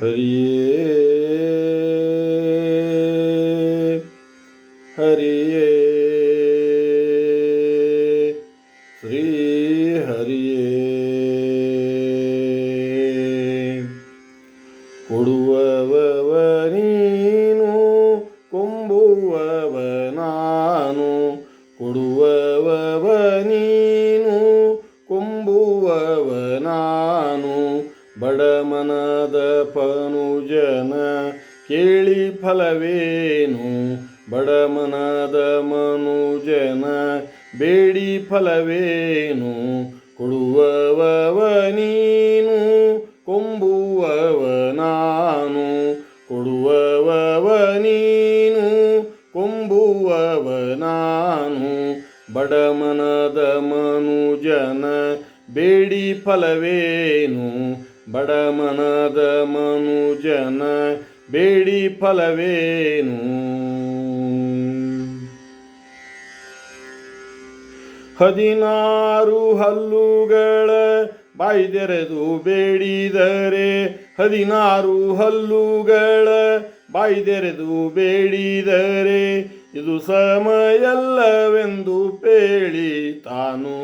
ಹರಿಯೇ ಹರಿಯೇ ಶ್ರೀ ಹರಿಯೇ ಕೊಡುವವ ನೀನು ಕೊಂಬುವವ ನಾನು ಬಡಮನದ ಪನುಜನ ಕೇಳಿ ಫಲವೇನು? ಬಡಮನದ ಮನುಜನ ಬೇಡಿ ಫಲವೇನು? ಕೊಡುವವ ನೀನು, ಕೊಂಬುವವ ನಾನು. ಕೊಡುವವ ನೀನು, ಕೊಂಬುವವ ನಾನು. ಬಡಮನದ ಮನುಜನ ಬೇಡಿ ಫಲವೇನು? ಬಡಮನದ ಮನುಜನ ಬೇಡಿ ಫಲವೇನು? ಹದಿನಾರು ಹಲ್ಲುಗಳ ಬಾಯ್ದೆರೆದು ಬೇಡಿದರೆ ಹದಿನಾರು ಹಲ್ಲುಗಳ ಬಾಯ್ದೆರೆದು ಬೇಡಿದರೆ ಇದು ಸಮಯಲ್ಲವೆಂದು ಪೇಳಿ ತಾನು.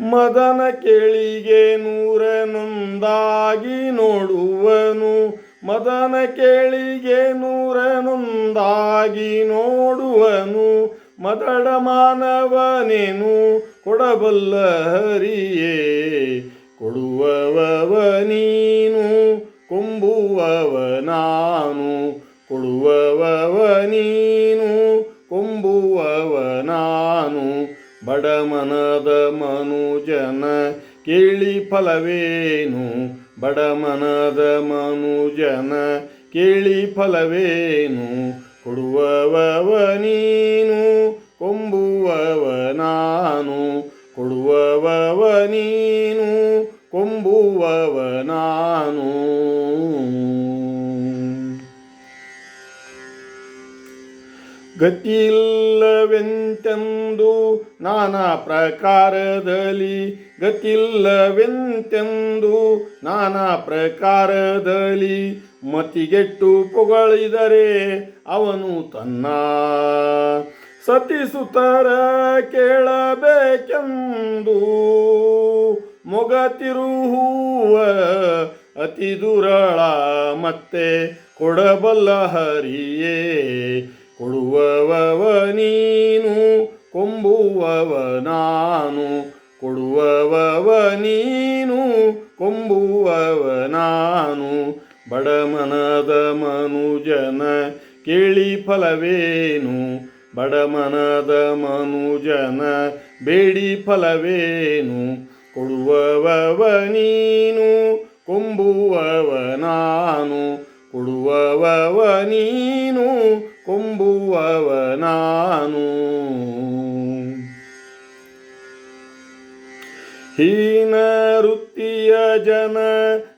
ಮದನ ಕೇಳಿಗೆ ನೂರ ನೊಂದಾಗಿ ನೋಡುವನು. ಮದನ ಕೇಳಿಗೆ ನೂರ ನೊಂದಾಗಿ ನೋಡುವನು. ಮದಡ ಮಾನವನೇನು? ಕೊಡಬಲ್ಲ ಹರಿಯೇ. ಕೊಡುವವ ನೀನು ಕೊಂಬುವವ ನಾನು ಕೊಡುವವ ನೀನು ಕೊಂಬುವವ ನಾನು ಬಡಮನದ ಮನುಜನ ಕೇಳಿ ಫಲವೇನು? ಬಡಮನದ ಮನುಜನ ಕೇಳಿ ಫಲವೇನು? ಕೊಡುವವ ನೀನು, ಕೊಂಬುವವ ನಾನು. ಕೊಡುವವ ನೀನು, ಕೊಂಬುವವ ನಾನು. ಗತಿಯಿಲ್ಲವೆಂತೆಂದು ನಾನಾ ಪ್ರಕಾರದಲ್ಲಿ ಗತಿಯಿಲ್ಲವೆಂತೆಂದು ನಾನಾ ಪ್ರಕಾರದಲ್ಲಿ ಮತಿಗೆಟ್ಟು ಪೊಗಳಿದರೆ ಅವನು ತನ್ನ ಸತಿಸುತರ ಕೇಳಬೇಕೆಂದು ಮೊಗ ತಿರುಹುವ ಅತಿ ದುರಳ ಮತ್ತೆ ಕೊಡಬಲ್ಲ ಹರಿಯೇ ಕೊಡುವವ ನೀನು ಕೊಂಬುವವ ನಾನು ಕೊಡುವವ ನೀನು ಕೊಂಬುವವ ನಾನು ಬಡಮನದ ಮನುಜನ ಕೇಳಿ ಫಲವೇನು? ಬಡಮನದ ಮನುಜನ ಬೇಡಿ ಫಲವೇನು? ಕೊಡುವವ ನೀನು ಕೊಂಬುವವ ನಾನು ಕೊಡುವವ ನೀನು ಕೊಂಬುವವ ನಾನು ಹೀನ ವೃತ್ತಿಯ ಜನರಿಗಾಸೆಯನು,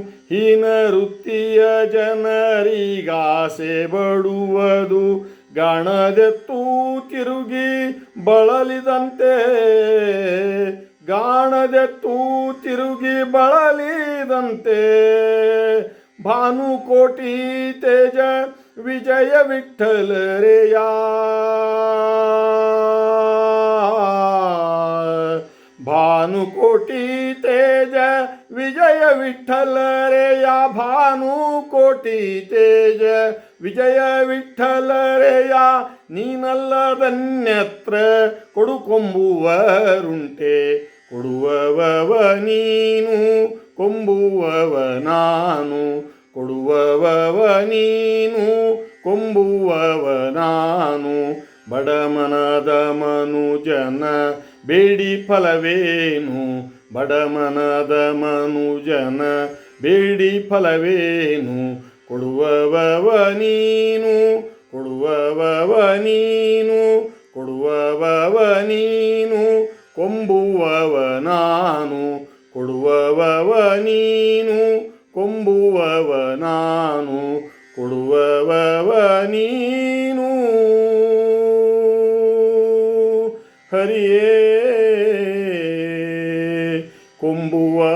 ಹೀನ ವೃತ್ತಿಯ ಜನರಿಗಾಸೆ ಬಡುವುದು ಗಾಣದೆತ್ತೂ ತಿರುಗಿ ಬಳಲಿದಂತೆ, ಗಾಣದೆತ್ತು ತಿರುಗಿ ಬಳಲಿದಂತೆ. ಭಾನುಕೋಟಿ ತೇಜ ವಿಜಯ ವಿಠ್ಠಲರೆಯ. ಭಾನುಕೋಟಿ ತೇಜ, ವಿಜಯ ವಿಠ್ಠಲರೆಯ ಭಾನುಕೋಟಿ ತೇಜ, ವಿಜಯ ವಿಠ್ಠಲರೆಯ ನೀನಲ್ಲದನ್ಯತ್ರ ಕೊಡುಕೊಂಬುವರುಂಟೆ. ಕೊಡುವವ ನೀನು, ಕೊಂಬುವವ ನಾನು. ಕೊಡುವವ ನೀನು, ಕೊಂಬುವವ ನಾನು. ಬಡಮನದ ಮನುಜನ ಬೇಡಿ ಫಲವೇನು? ಬಡಮನದ ಮನುಜನ, ಬೇಡಿ ಫಲವೇನು? ಕೊಡುವವ ನೀನು ಕೊಡುವವ ನೀನು ಕೊಡುವವ ನೀನು, ಕೊಂಬುವವ ನಾನು ಕೊಡುವವ ನೀನು, ಕೊಂಬುವವ ನಾನು ಕೊಡುವವ ನೀನು. ಹರಿಯೇ ಕೊಂಬುವವ ನಾನು